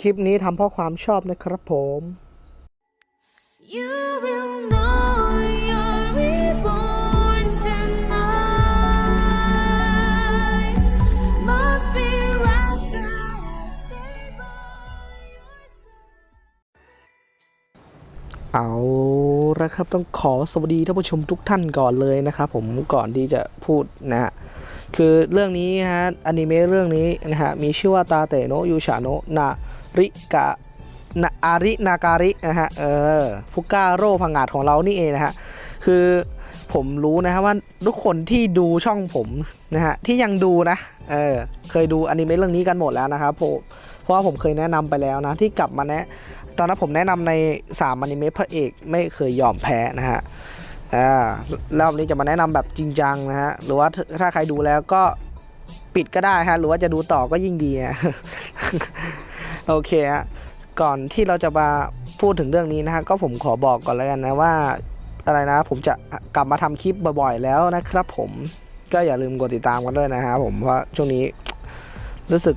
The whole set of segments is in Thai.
คลิปนี้ทำเพราะความชอบนะครับผม You will know you're reborn tonight. Must be right now. Stay by your side. เอาละครับต้องขอสวัสดีท่านผู้ชมทุกท่านก่อนเลยนะครับผมก่อนที่จะพูดนะฮะคือเรื่องนี้นะฮะอนิเมะเรื่องนี้นะฮะมีชื่อว่าตาเตโนะยูชาโนะนา ริกะนาอารินาการินะฮะเออฟุก้าโร่พังงาดของเรานี่เองนะฮะคือผมรู้นะฮะว่าทุกคนที่ดูช่องผมนะฮะที่ยังดูนะเออเคยดูอนิเมะเรื่องนี้กันหมดแล้วนะครับผมเพราะว่าผมเคยแนะนำไปแล้วนะที่กลับมาแนะตอนนั้นผมแนะนำใน3อนิเมะพระเอกไม่เคยยอมแพ้นะฮะอ่ารอบนี้จะมาแนะนำแบบจริงจังนะฮะหรือว่าถ้าใครดูแล้วก็ปิดก็ได้ฮะหรือว่าจะดูต่อก็ยิ่งดีฮะ โอเคฮะก่อนที่เราจะมาพูดถึงเรื่องนี้นะฮะก็ผมขอบอกก่อนแล้วกันนะว่าอะไรนะ ผมจะกลับมาทำคลิปบ่อยๆแล้วนะครับผมก็อย่าลืมกดติดตามกันด้วยนะฮะผมเพราะช่วงนี้รู้สึก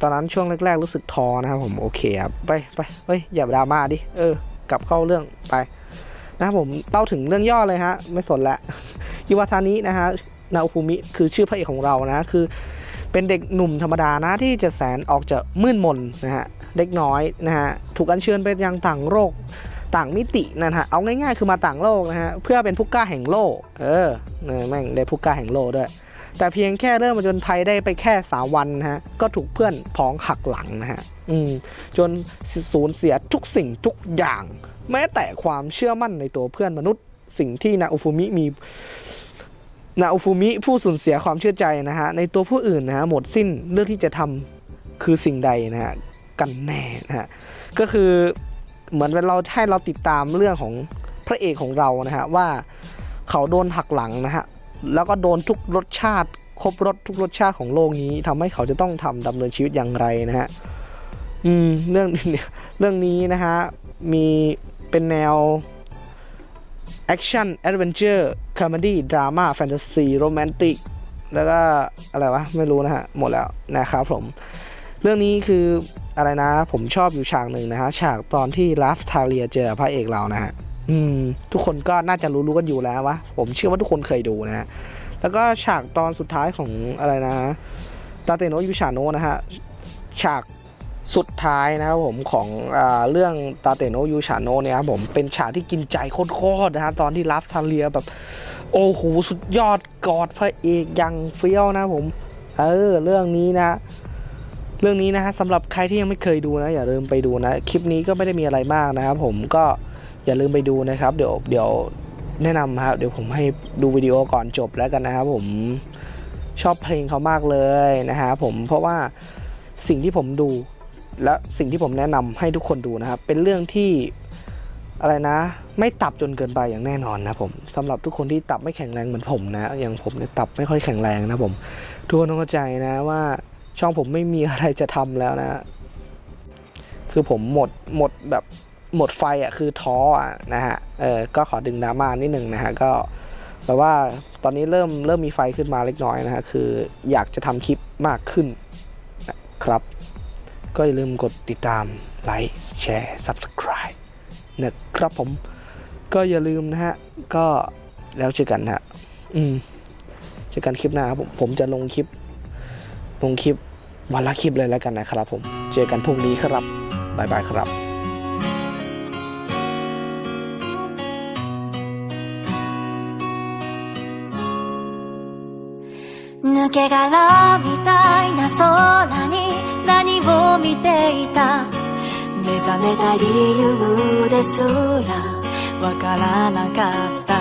ตอนนั้นช่วงแรกๆรู้สึกท้อนะครับผมโอเคครับไปไปเฮ้ยอย่าดราม่าดิเออกลับเข้าเรื่องไปนะครับผมเล่าถึงเรื่องย่อเลยฮะ ไม่สนละยิวาทานินะฮะนาอุฟุมิคือชื่อพระเอกของเรานะ คือ เป็นเด็กหนุ่มธรรมดานะที่จะแสนออกจะมืดมนนะฮะเด็กน้อยนะฮะถูกอัญเชิญไปยังต่างโลกต่างมิตินะฮะเอาง่ายๆคือมาต่างโลกนะฮะเพื่อเป็นผู้กล้าแห่งโลก เออเออแม่งได้ผู้กล้าแห่งโลกด้วย แต่เพียงแค่เริ่มมาจนภัยได้ไปแค่สามวันนะฮะก็ถูกเพื่อนพ้องหักหลังนะฮะอืมจนสูญเสียทุกสิ่งทุกอย่าง แม้แต่ความเชื่อมั่นในตัวเพื่อนมนุษย์สิ่งที่นาอุฟุมิมี นาอุฟุมิผู้สูญเสียความเชื่อใจนะฮะในตัวผู้อื่นนะฮะหมดสิ้นเรื่องที่จะทำคือสิ่งใดนะฮะกันแน่นะฮะก็คือเหมือนเราให้เราติดตามเรื่องของพระเอกของเรานะฮะว่าเขาโดนหักหลังนะฮะแล้วก็โดนทุกรสชาติครบรสทุกรสชาติของโลกนี้ทำให้เขาจะต้องทำดำเนินชีวิตอย่างไรนะฮะอืมเรื่องเรื่องนี้นะฮะมีเป็นแนว แอคชั่นแอดเวนเจอร์คอมเมดี้ดราม่าแฟนตาซีโรแมนติกแล้วก็อะไรวะ ไม่รู้นะฮะ หมดแล้วนะครับผม เรื่องนี้คืออะไรนะ ผมชอบอยู่ฉากหนึ่งนะฮะ ฉากตอนที่ลาฟทาเลียเจอพระเอกเรานะฮะ อืม ทุกคนก็น่าจะรู้ๆกันอยู่แล้ววะ ผมเชื่อว่าทุกคนเคยดูนะฮะ แล้วก็ฉากตอนสุดท้ายของอะไรนะตาเตโนยูชาโนนะฮะ ฉาก สุดท้ายนะครับผมของอเรื่องตาเตโนยูชาโนเนี่ยครับผมเป็นฉากที่กินใจโคตรๆนะฮะตอนที่ลัฟทาเลียแบบ โอ้โหสุดยอดกอดพระเอกย่างเฟี้ยวนะผมเออเรื่องนี้นะเรื่องนี้นะฮะสำหรับใครที่ยังไม่เคยดูนะ อย่าลืมไปดูนะ คลิปนี้ก็ไม่ได้มีอะไรมากนะครับผมก็อย่าลืมไปดูนะครับ เดี๋ยวเดี๋ยวแนะนำครับเดี๋ยวผมให้ดูวิดีโอก่อนจบแล้วกันนะครับผมชอบเพลงเขามากเลยนะฮะผมเพราะว่าสิ่งที่ผมดู และสิ่งที่ผมแนะนำให้ทุกคนดูนะครับ เป็นเรื่องที่อะไรนะ ไม่ตับจนเกินไปอย่างแน่นอนนะผมสำหรับทุกคนที่ตับไม่แข็งแรงเหมือนผมนะอย่างผมเนี่ยตับไม่ค่อยแข็งแรงนะผมทุกคนต้องเข้าใจนะว่าช่องผมไม่มีอะไรจะทำแล้วนะ คือผมหมดหมดแบบหมดไฟอะคือท้ออะนะฮะเออก็ขอดึงดราม่านิดหนึ่งนะฮะก็แต่ว่าตอนนี้เริ่มเริ่มมีไฟขึ้นมาเล็กน้อยนะฮะคืออยากจะทำคลิปมากขึ้นนะครับ ก็อย่าลืมกดติดตามไลค์แชร์ Subscribe นะครับผม ก็อย่าลืมนะฮะ ก็แล้วเจอกันนะฮะ อืม เจอกันคลิปหน้าครับผมผมจะลงคลิป ลงคลิปวันละคลิปเลยแล้วกันนะครับผม เจอกันพรุ่งนี้ครับ บ๊ายบายครับ 抜け殻みたいな空に何 を見ていた。目覚めた理由ですらわからなかった。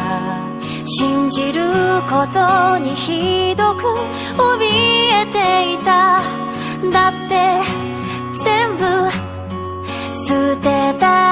信じることにひどく怯えていた。だって全部捨てた